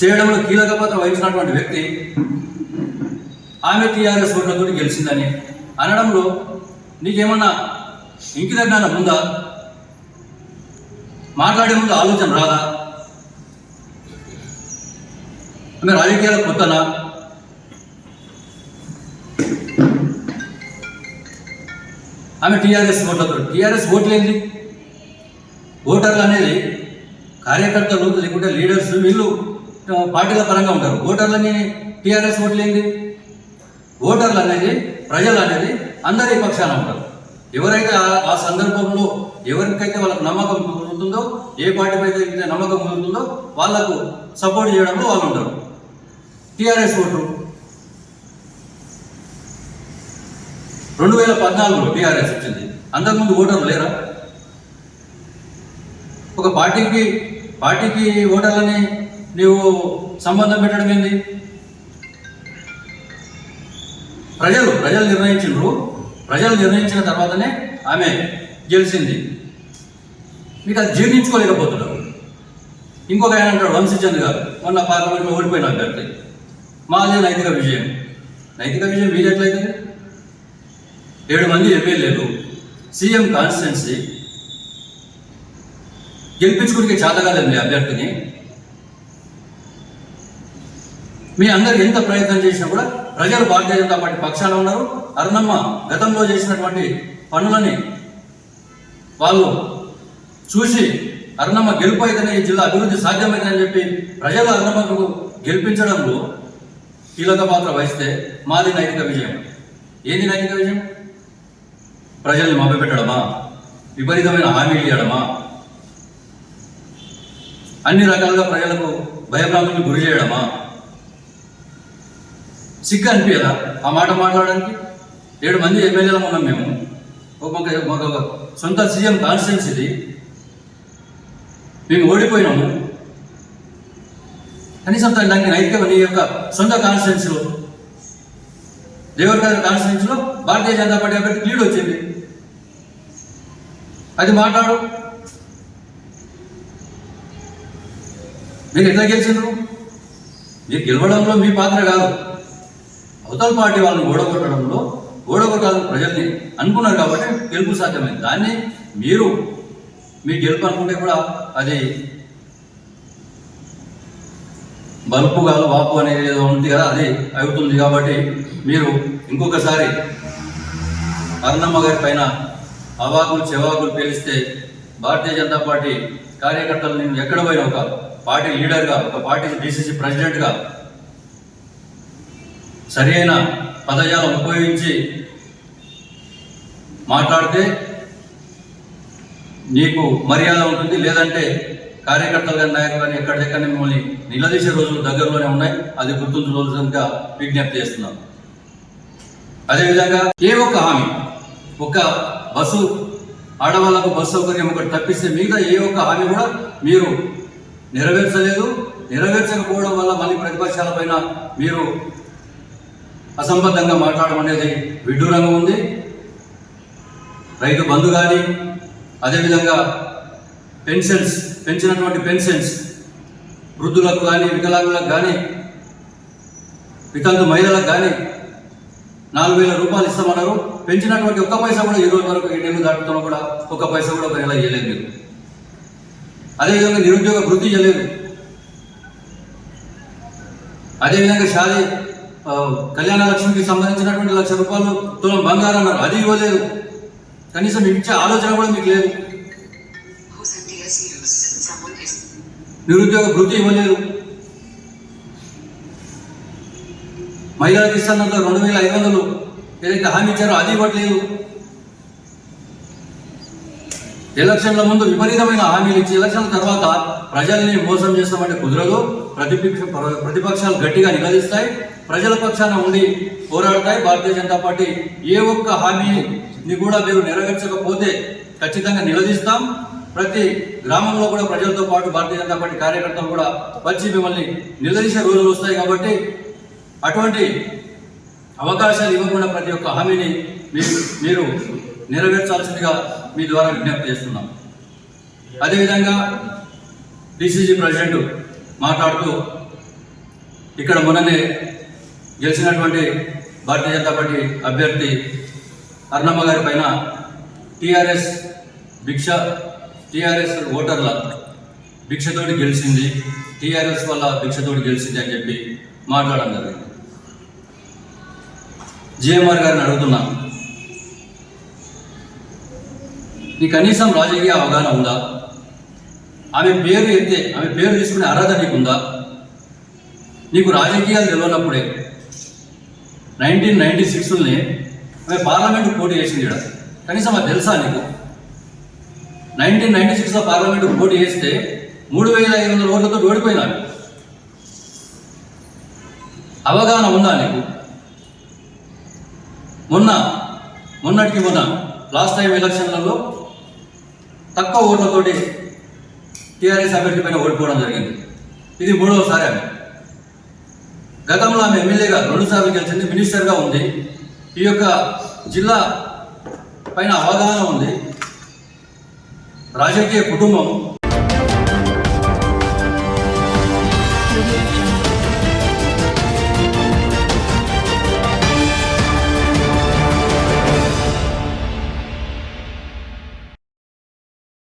చేయడంలో కీలక పాత్ర వహించినటువంటి వ్యక్తి ఆమె టీఆర్ఎస్ ఓట్లతో గెలిచిందని అనడంలో నీకేమన్నా ఇంటి జ్ఞానం ఉందా? మాట్లాడే ముందు ఆలోచన రాదా? ఆమె రాజకీయాల కొత్తనా? ఆమె టీఆర్ఎస్ ఓట్లతో టీఆర్ఎస్ ఓట్లేంది ఓటర్లు అనేది కార్యకర్తలు లేకుంటే లీడర్స్ వీళ్ళు పార్టీల పరంగా ఉంటారు. ఓటర్లని టీఆర్ఎస్ ఓట్లేంది? ఓటర్లు అనేది ప్రజలు అనేది అందరి పక్షాన ఉంటారు. ఎవరైతే ఆ- సందర్భంలో ఎవరికైతే వాళ్ళకు నమ్మకం కుదురుతుందో ఏ పార్టీ అయితే నమ్మకం కుదురుతుందో వాళ్ళకు సపోర్ట్ చేయడంలో వాళ్ళు ఉంటారు. టీఆర్ఎస్ ఓటు రెండు వేల పద్నాలుగులో టీఆర్ఎస్ వచ్చింది. అంతకుముందు ఓటర్లు లేరా? ఒక పార్టీకి పార్టీకి ఓటర్లని నీవు సంబంధం పెట్టడం ఏంది? ప్రజలు ప్రజలు నిర్ణయించిండ్రు ప్రజలు నిర్ణయించిన తర్వాతనే ఆమె గెలిచింది. మీకు అది జీర్ణించుకోలేకపోతున్నారు. ఇంకొక ఆయన అంటాడు వంశీచంద్ గారు. మొన్న పార్లమెంట్లో ఓడిపోయిన అభ్యర్థి. మాదే నైతిక విజయం. నైతిక విజయం వీలెట్లయితే ఏడు మంది ఎమ్మెల్యేలు సీఎం కాన్స్టిట్యున్సీ గెలిపించుకునే చేత కాదండి అభ్యర్థిని. మీ అందరు ఎంత ప్రయత్నం చేసినా కూడా ప్రజలు భారతీయ జనతా పార్టీ పక్షాన ఉన్నారు. అరుణమ్మ గతంలో చేసినటువంటి పనులని వాళ్ళు చూసి అరుణమ్మ గెలుపు అయితేనే ఈ జిల్లా అభివృద్ధి సాధ్యమైందని చెప్పి ప్రజలు అరుణమ్మకు గెలిపించడంలో కీలక పాత్ర వహిస్తే మాది నైతిక విజయం. ఏంది నైతిక విజయం? ప్రజల్ని మభ్యపెట్టడమా? విపరీతమైన హామీలు ఇవ్వడమా అన్ని రకాలుగా ప్రజలకు భయభ్రాంతులకు గురి చేయడమా? సిగ్గు అనిపించదా ఆ మాట మాట్లాడడానికి ఏడు మంది ఎమ్మెల్యేలు ఉన్నాం మేము. ఒక మాకు మాకు సొంత సీఎం కాన్స్టిట్యున్సీ ఇది. మేము ఓడిపోయినాము. కనీసం తన దానికి నైతిక నీ యొక్క సొంత కాన్స్టిట్యున్సీలో దేవరగారి కాన్స్టిట్యున్సీలో భారతీయ జనతా పార్టీ అభ్యర్థి లీడ్ వచ్చింది. అది మాట్లాడు. మీరు ఎట్లా గెలిచిండ్రు? మీరు గెలవడంలో మీ పాత్ర కాదు. అవతల పార్టీ వాళ్ళని ఓడగొట్టడంలో ఓడగొట్టాలని ప్రజల్ని అనుకున్నారు కాబట్టి గెలుపు సాధ్యమైంది. దాన్ని మీరు మీ గెలుపు అనుకుంటే కూడా అది బల్పు కాదు వాపు అనేది ఏదో ఉంది కదా అది అవుతుంది కాబట్టి మీరు ఇంకొకసారి అరుణమ్మ గారి పైన అవాకులు చెవాకులు పేలిస్తే భారతీయ జనతా పార్టీ కార్యకర్తలు నేను ఎక్కడ పోయినా ఒక పార్టీ లీడర్గా ఒక పార్టీ డిసిసి ప్రెసిడెంట్గా సరి అయిన పదజాలం ఉపయోగించి మాట్లాడితే నీకు మర్యాద ఉంటుంది. లేదంటే కార్యకర్తలు కానీ నాయకులు కానీ ఎక్కడికెక్కడ మిమ్మల్ని నిలదీసే రోజులు దగ్గరలోనే ఉన్నాయి. అది గుర్తుంచుకోవాల్సిందిగా విజ్ఞప్తి చేస్తున్నాను. అదేవిధంగా ఏ ఒక్క హామీ ఒక బస్సు ఆడవాళ్ళకు బస్సు సౌకర్యం ఒకటి తప్పిస్తే మిగతా ఏ ఒక్క హామీ కూడా మీరు నెరవేర్చలేదు. నెరవేర్చకపోవడం వల్ల మళ్ళీ ప్రతిపక్షాల పైన మీరు అసంబద్ధంగా మాట్లాడడం అనేది విడ్డూరంగా ఉంది. రైతు బంధు కానీ అదేవిధంగా పెన్షన్స్ పెంచినటువంటి పెన్షన్స్ వృద్ధులకు కానీ వికలాంగులకు కానీ వితంతు మహిళలకు కానీ నాలుగు వేల రూపాయలు ఇస్తామన్నారు. పెంచినటువంటి ఒక్క పైసా కూడా ఈ రోజు వరకు ఏడేళ్ళు దాటుతున్నా కూడా ఒక్క పైసా కూడా ఒక నెల ఇవ్వలేదు మీరు. అదేవిధంగా నిరుద్యోగ వృద్ధి చేయలేదు అదేవిధంగా షాదీ కళ్యాణ లక్ష్మికి సంబంధించినటువంటి లక్ష రూపాయలు తులం బంగారం అన్నారు. అది ఇవ్వలేదు. కనీసం ఇచ్చే ఆలోచన కూడా మీకు లేదు. నిరుద్యోగ వృత్తి ఇవ్వలేదు. మహిళలకు ఇస్తున్నంత రెండు వేల ఐదు వందలు. ఏదైతే హామీ ఇచ్చారో అది ఇవ్వట్లేదు. ఎలక్షన్ల ముందు విపరీతమైన హామీలు ఇచ్చి ఎలక్షన్ల తర్వాత ప్రజల్ని మోసం చేస్తామంటే కుదరదు. ప్రతిపక్ష ప్రతిపక్షాలు గట్టిగా నిలదీస్తాయి. ప్రజల పక్షాన ఉండి పోరాడతాయి. భారతీయ జనతా పార్టీ ఏ ఒక్క హామీని కూడా మీరు నెరవేర్చకపోతే ఖచ్చితంగా నిలదీస్తాం. ప్రతి గ్రామంలో కూడా ప్రజలతో పాటు భారతీయ జనతా పార్టీ కార్యకర్తలు కూడా వచ్చి మిమ్మల్ని నిలదీసే రోజులు వస్తాయి కాబట్టి అటువంటి అవకాశాలు ఇవ్వకుండా ప్రతి ఒక్క హామీని మీరు మీరు నెరవేర్చాల్సిందిగా మీ ద్వారా విజ్ఞప్తి చేస్తున్నాం. అదేవిధంగా డిసిజీ ప్రెసిడెంట్ మాట్లాడుతూ ఇక్కడ మొన్ననే గెలిచినటువంటి భారతీయ జనతా పార్టీ అభ్యర్థి అర్ణమ్మ గారి పైన టీఆర్ఎస్ భిక్ష టీఆర్ఎస్ ఓటర్ల భిక్షతోటి గెలిచింది టీఆర్ఎస్ వల్ల భిక్షతోటి గెలిచింది అని చెప్పి మాట్లాడడం జరిగింది. జిఎంఆర్ గారిని అడుగుతున్నా నీ కనీసం రాజకీయ అవగాహన ఉందా? ఆమె పేరు ఎత్తే ఆమె పేరు తీసుకునే అర్హత నీకుందా? నీకు రాజకీయాలు తెలియనప్పుడే నైన్టీన్ నైన్టీ సిక్స్లోనే ఆమె పార్లమెంట్ పోటీ చేసింది ఇక్కడ కనీసం అది తెలుసా నీకు? నైన్టీన్ నైన్టీ సిక్స్లో పార్లమెంట్ పోటీ చేస్తే మూడు వేల ఐదు వందల ఓట్లతో ఓడిపోయినారు. అవగాహన ఉందా నీకు? మొన్న మొన్నటికి మొన్న లాస్ట్ టైం ఎలక్షన్లలో తక్కువ ఓట్లతోటి టీఆర్ఎస్ అభ్యర్థి పైన ఓడిపోవడం జరిగింది. ఇది మూడవసారి ఆమె. గతంలో ఆమె ఎమ్మెల్యేగా రెండుసార్లు గెలిచింది మినిస్టర్గా ఉంది. ఈ యొక్క జిల్లా పైన అవగాహన ఉంది. రాజకీయ కుటుంబం